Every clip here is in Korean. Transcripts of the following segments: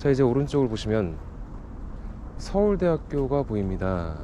자 이제 오른쪽을 보시면 서울대학교가 보입니다.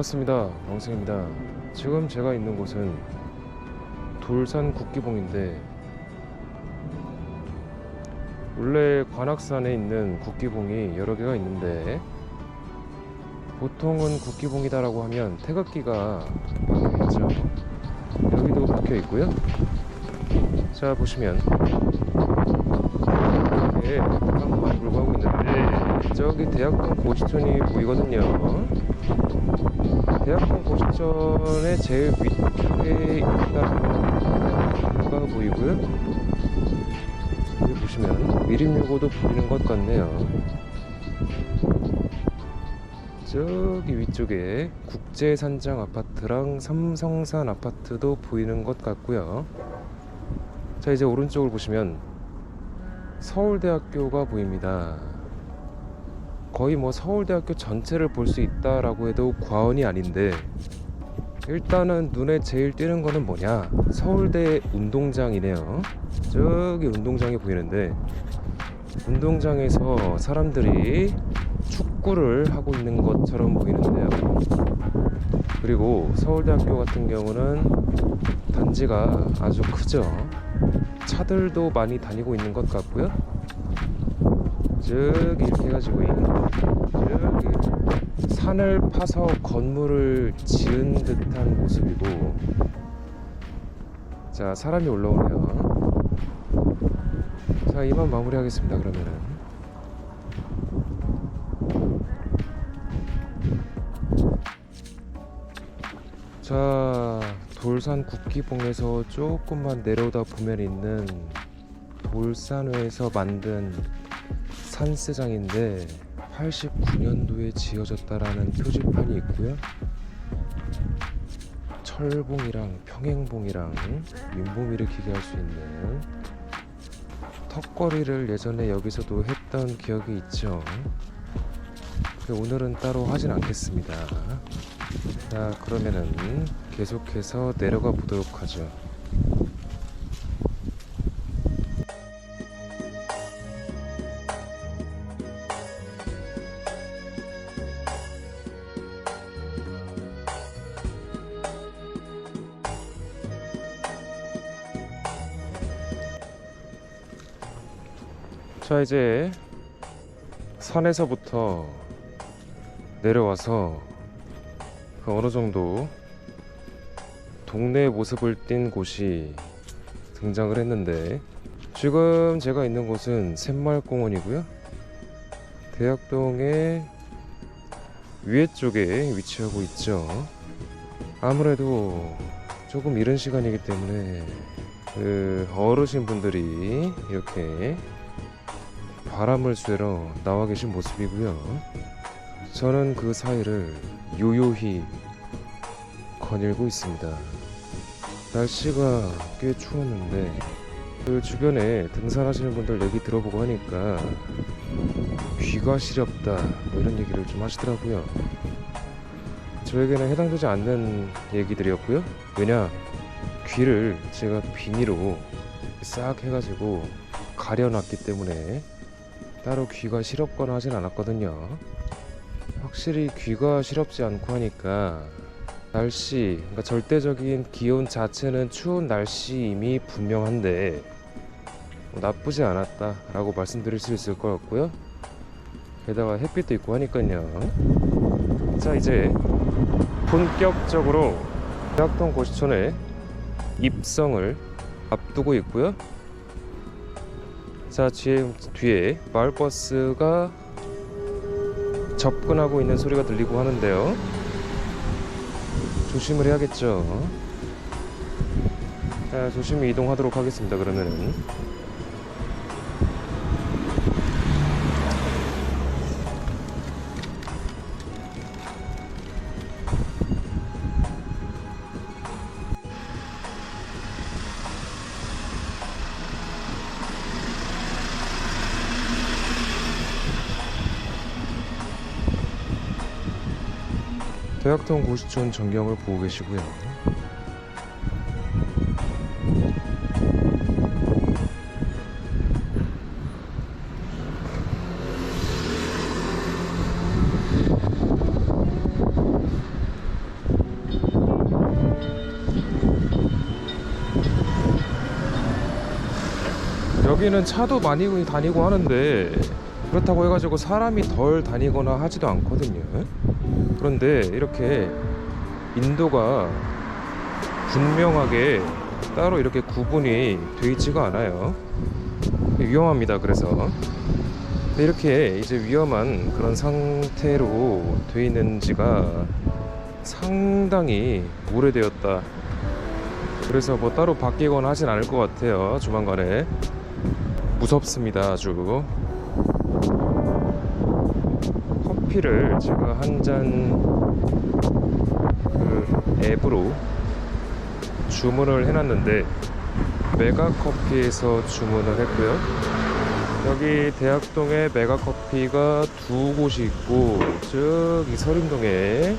고맙습니다. 왕승입니다. 지금 제가 있는 곳은 돌산 국기봉인데 원래 관악산에 있는 국기봉이 여러 개가 있는데 보통은 국기봉이다라고 하면 태극기가 박혀있죠. 여기도 박혀 있고요. 자 보시면 이렇게 한번 불고 하고 있는데 저기 대학동 고시촌이 보이거든요. 대학동 고시촌의 제일 위쪽에 있다는 가 보이고요. 여기 보시면 미림유고도 보이는 것 같네요. 저기 위쪽에 국제산장 아파트랑 삼성산 아파트도 보이는 것 같고요. 자 이제 오른쪽을 보시면 서울대학교가 보입니다. 거의 뭐 서울대학교 전체를 볼 수 있다라고 해도 과언이 아닌데 일단은 눈에 제일 띄는 거는 뭐냐? 서울대 운동장이네요. 저기 운동장이 보이는데 운동장에서 사람들이 축구를 하고 있는 것처럼 보이는데요. 그리고 서울대학교 같은 경우는 단지가 아주 크죠. 차들도 많이 다니고 있는 것 같고요 저기 이렇게 해가지고 이- 저기 산을 파서 건물을 지은 듯한 모습이고 자 사람이 올라오네요. 자 이만 마무리하겠습니다 그러면은. 자 돌산 국기봉에서 조금만 내려오다 보면 있는 돌산회에서 만든 산세장인데 89년도에 지어졌다라는 표지판이 있고요. 철봉이랑 평행봉이랑 민봉 일으키게 할 수 있는 턱걸이를 예전에 여기서도 했던 기억이 있죠. 오늘은 따로 하진 않겠습니다. 자, 그러면은 계속해서 내려가 보도록 하죠. 자 이제 산에서부터 내려와서 그 어느 정도 동네 모습을 띈 곳이 등장을 했는데 지금 제가 있는 곳은 샘마을공원이고요. 대학동의 위에 쪽에 위치하고 있죠. 아무래도 조금 이른 시간이기 때문에 그 어르신 분들이 이렇게 바람을 쐬러 나와 계신 모습이고요. 저는 그 사이를 요요히 거닐고 있습니다. 날씨가 꽤 추웠는데 그 주변에 등산하시는 분들 얘기 들어보고 하니까 귀가 시렵다 뭐 이런 얘기를 좀 하시더라고요. 저에게는 해당되지 않는 얘기들이었고요. 왜냐 귀를 제가 비니로 싹 해가지고 가려놨기 때문에 따로 귀가 시렵거나 하진 않았거든요. 확실히 귀가 시렵지 않고 하니까 날씨, 그러니까 절대적인 기온 자체는 추운 날씨임이 분명한데 뭐 나쁘지 않았다라고 말씀드릴 수 있을 것 같고요. 게다가 햇빛도 있고 하니까요. 자 이제 본격적으로 대학동 고시촌에 입성을 앞두고 있고요. 자 뒤에 뒤에 마을버스가 접근하고 있는 소리가 들리고 하는데요. 조심을 해야겠죠. 자 조심히 이동하도록 하겠습니다. 그러면은 대학동 고시촌 전경을 보고 계시고요. 여기는 차도 많이 다니고 하는데 그렇다고 해가지고 사람이 덜 다니거나 하지도 않거든요. 그런데 이렇게 인도가 분명하게 따로 이렇게 구분이 돼 있지가 않아요. 위험합니다. 그래서 이렇게 이제 위험한 그런 상태로 돼 있는지가 상당히 오래되었다. 그래서 뭐 따로 바뀌거나 하진 않을 것 같아요. 조만간에 무섭습니다. 아주. 커피를 제가 한잔그 앱으로 주문을 해놨는데 메가커피에서 주문을 했고요. 여기 대학동에 메가커피가 두 곳이 있고 저기 서림동에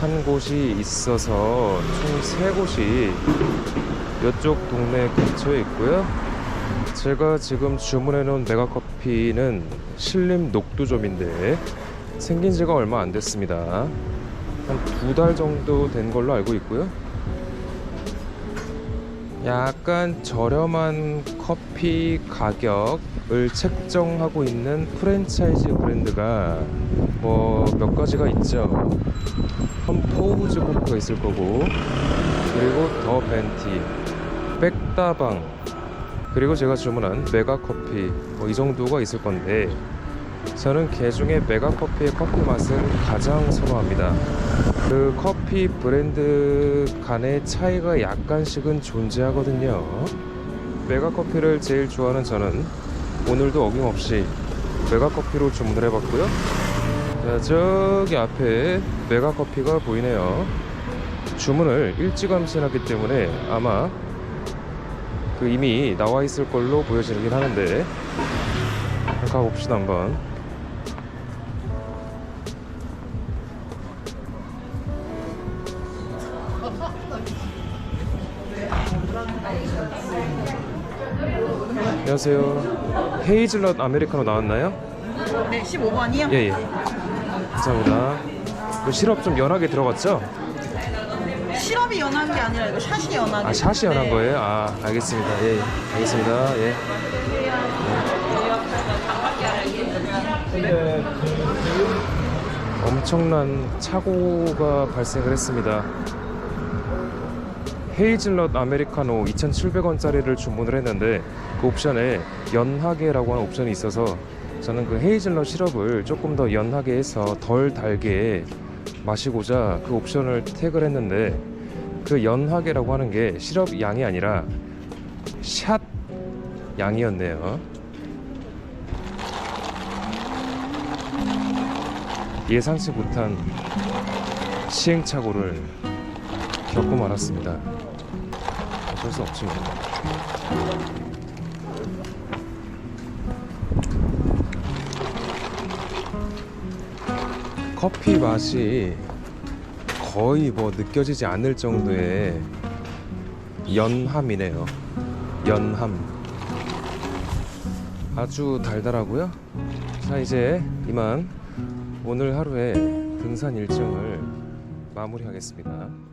한 곳이 있어서 총 세 곳이 이쪽 동네 근처에 있고요. 제가 지금 주문해 놓은 메가커피는 신림 녹두점인데 생긴 지가 얼마 안 됐습니다. 한 두 달 정도 된 걸로 알고 있고요. 약간 저렴한 커피 가격을 책정하고 있는 프랜차이즈 브랜드가 뭐 몇 가지가 있죠. 펌포우즈 코크가 있을 거고, 그리고 더 벤티, 백다방, 그리고 제가 주문한 메가 커피 뭐 이 정도가 있을 건데 저는 개 중에 메가 커피의 커피 맛을 가장 선호합니다. 그 커피 브랜드 간의 차이가 약간씩은 존재하거든요. 메가 커피를 제일 좋아하는 저는 오늘도 어김없이 메가 커피로 주문을 해봤고요. 자, 저기 앞에 메가 커피가 보이네요. 주문을 일찌감치 해놨기 때문에 아마 그 이미 나와 있을 걸로 보여지긴 하는데 가봅시다 한번. 안녕하세요. 헤이즐넛 아메리카노 나왔나요? 네, 15번이요? 예, 예. 감사합니다. 그 시럽 좀 연하게 들어갔죠? 시럽이 연한 게 아니라 이거 샷이 연하게. 아, 샷이 연한 거예요? 아, 알겠습니다. 예, 예. 알겠습니다. 예. 엄청난 착오가 발생을 했습니다. 헤이즐넛 아메리카노 2,700원짜리를 주문을 했는데 그 옵션에 연하게라고 하는 옵션이 있어서 저는 그 헤이즐넛 시럽을 조금 더 연하게 해서 덜 달게 마시고자 그 옵션을 태그를 했는데 그 연하게라고 하는 게 시럽 양이 아니라 샷 양이었네요. 예상치 못한 시행착오를 겪고 말았습니다. 어쩔 수 없지 뭐. 커피 맛이 거의 뭐 느껴지지 않을 정도의 연함이네요. 연함. 아주 달달하고요. 자 이제 이만 오늘 하루의 등산 일정을 마무리하겠습니다.